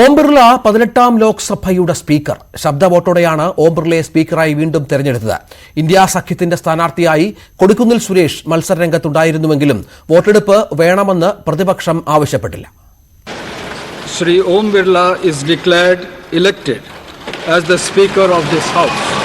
ഓം ബിർള പതിനെട്ടാം ലോക്സഭയുടെ സ്പീക്കർ. ശബ്ദ വോട്ടോടെയാണ് ഓം ബിർളയെ സ്പീക്കറായി വീണ്ടും തെരഞ്ഞെടുത്തത്. ഇന്ത്യ സഖ്യത്തിന്റെ സ്ഥാനാർത്ഥിയായി കൊടുക്കുന്നിൽ സുരേഷ് മത്സരരംഗത്തുണ്ടായിരുന്നുവെങ്കിലും വോട്ടെടുപ്പ് വേണമെന്ന് പ്രതിപക്ഷം ആവശ്യപ്പെട്ടില്ല. Shri Om Birla is declared elected as the speaker of this House.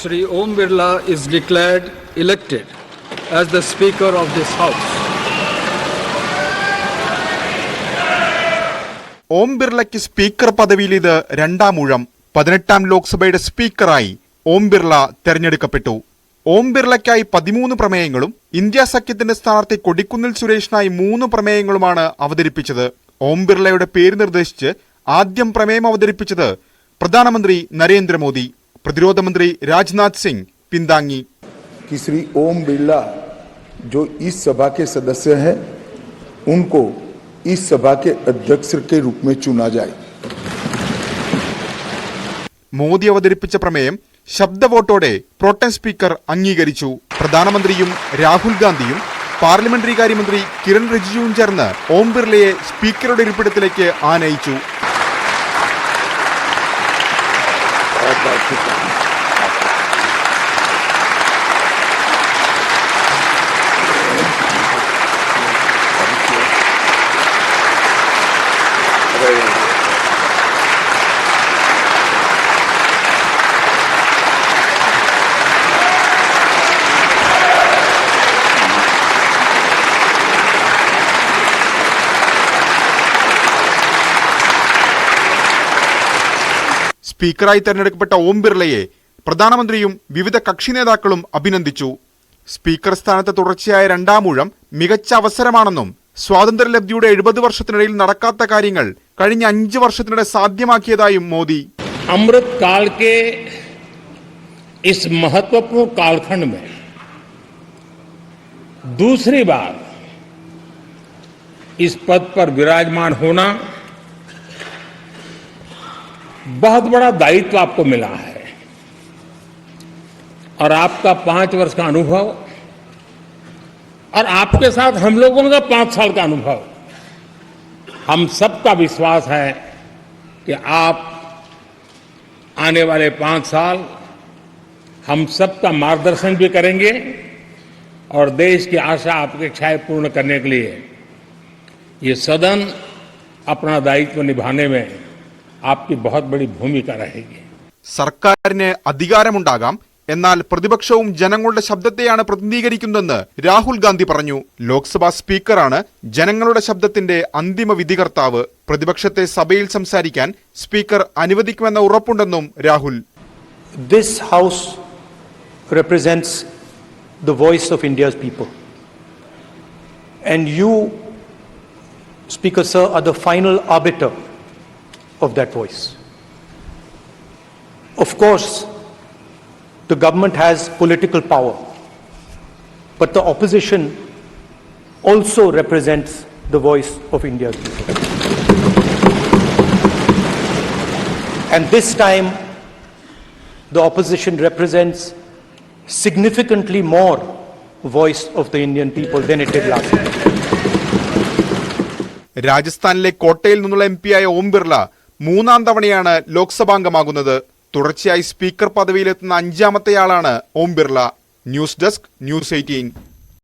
Shri Om Birla is declared elected as the Speaker of this House. Om ബിർളയ്ക്ക് speaker പദവിയിൽ ഇത് രണ്ടാം ഊഴം. പതിനെട്ടാം ലോക്സഭയുടെ സ്പീക്കറായി ഓം ബിർള തെരഞ്ഞെടുക്കപ്പെട്ടു. ഓം ബിർളയ്ക്കായി പതിമൂന്ന് പ്രമേയങ്ങളും ഇന്ത്യ സഖ്യത്തിന്റെ സ്ഥാനാർത്ഥി കൊടിക്കുന്നിൽ സുരേഷിനായി മൂന്ന് പ്രമേയങ്ങളുമാണ് അവതരിപ്പിച്ചത്. ഓം ബിർളയുടെ പേര് നിർദ്ദേശിച്ച് ആദ്യം പ്രമേയം അവതരിപ്പിച്ചത് പ്രധാനമന്ത്രി നരേന്ദ്രമോദി. പ്രതിരോധ മന്ത്രി രാജ്നാഥ് സിംഗ് പിന്താങ്ങി कि श्री ओम बिरला जो इस सभा के सदस्य हैं उनको इस सभा के अध्यक्ष के रूप में चुना जाए മോദി അവതരിപ്പിച്ച പ്രമേയം ശബ്ദ വോട്ടോടെ പ്രോട്ടം സ്പീക്കർ അംഗീകരിച്ചു പ്രധാനമന്ത്രിയും രാഹുൽ ഗാന്ധിയും പാർലമെന്ററി കാര്യമന്ത്രി കിരൺ റിജിജുവും ചേർന്ന് ഓം ബിർളയെ സ്പീക്കറുടെ ഇരിപ്പിടത്തിലേക്ക് ആനയിച്ചു Obrigado. സ്പീക്കറായി തെരഞ്ഞെടുക്കപ്പെട്ട ഓം ബിർളയെ പ്രധാനമന്ത്രിയും വിവിധ കക്ഷി നേതാക്കളും അഭിനന്ദിച്ചു സ്പീക്കർ സ്ഥാനത്ത് തുടർച്ചയായ രണ്ടാം ഊഴം മികച്ച അവസരമാണെന്നും സ്വാതന്ത്ര്യലബ്ധിയുടെ എഴുപത് വർഷത്തിനിടയിൽ നടക്കാത്ത കാര്യങ്ങൾ കഴിഞ്ഞ അഞ്ച് വർഷത്തിനിടെ സാധ്യമാക്കിയതായും മോദി अमृत काल के इस महत्वपूर्ण कालखंड में दूसरी बार इस पद पर विराजमान होना बहुत बड़ा दायित्व आपको मिला है। और आपका पाँच वर्ष का अनुभव, और आपके साथ हम लोगों का पाँच साल का अनुभव। हम सबका विश्वास है कि आप आने वाले पाँच साल हम सबका मार्गदर्शन भी करेंगे, और देश की आशा अपेक्षाएँ पूर्ण करने के लिए ये सदन अपना दायित्व निभाने में आपकी बहुत बड़ी भूमिका रहेगी സർക്കാരിന് അധികാരമുണ്ടാകാം എന്നാൽ പ്രതിപക്ഷവും ജനങ്ങളുടെ ശബ്ദത്തെയാണ് പ്രതിനിധീകരിക്കുന്നതെന്ന് രാഹുൽ ഗാന്ധി പറഞ്ഞു ലോക്സഭാ സ്പീക്കറാണ് ജനങ്ങളുടെ ശബ്ദത്തിന്റെ അന്തിമ വിധികർത്താവ് പ്രതിപക്ഷത്തെ സഭയിൽ സംസാരിക്കാൻ സ്പീക്കർ അനുവദിക്കുമെന്ന ഉറപ്പുണ്ടെന്നും Rahul This House represents the voice of India's people. And you, Speaker Sir, are the final arbiter of that voice. Of course, the government has political power, but the opposition also represents the voice of India's people. And this time, the opposition represents significantly more voice of the Indian people than it did last time. രാജസ്ഥാനിലെ കോട്ടയിൽ നിന്നുള്ള M പിയായ Om Birla മൂന്നാം തവണയാണ് ലോക്സഭാംഗമാകുന്നത്. തുടർച്ചയായി speaker പദവിയിലെത്തുന്ന അഞ്ചാമത്തെയാളാണ് Om Birla. News desk news eighteen.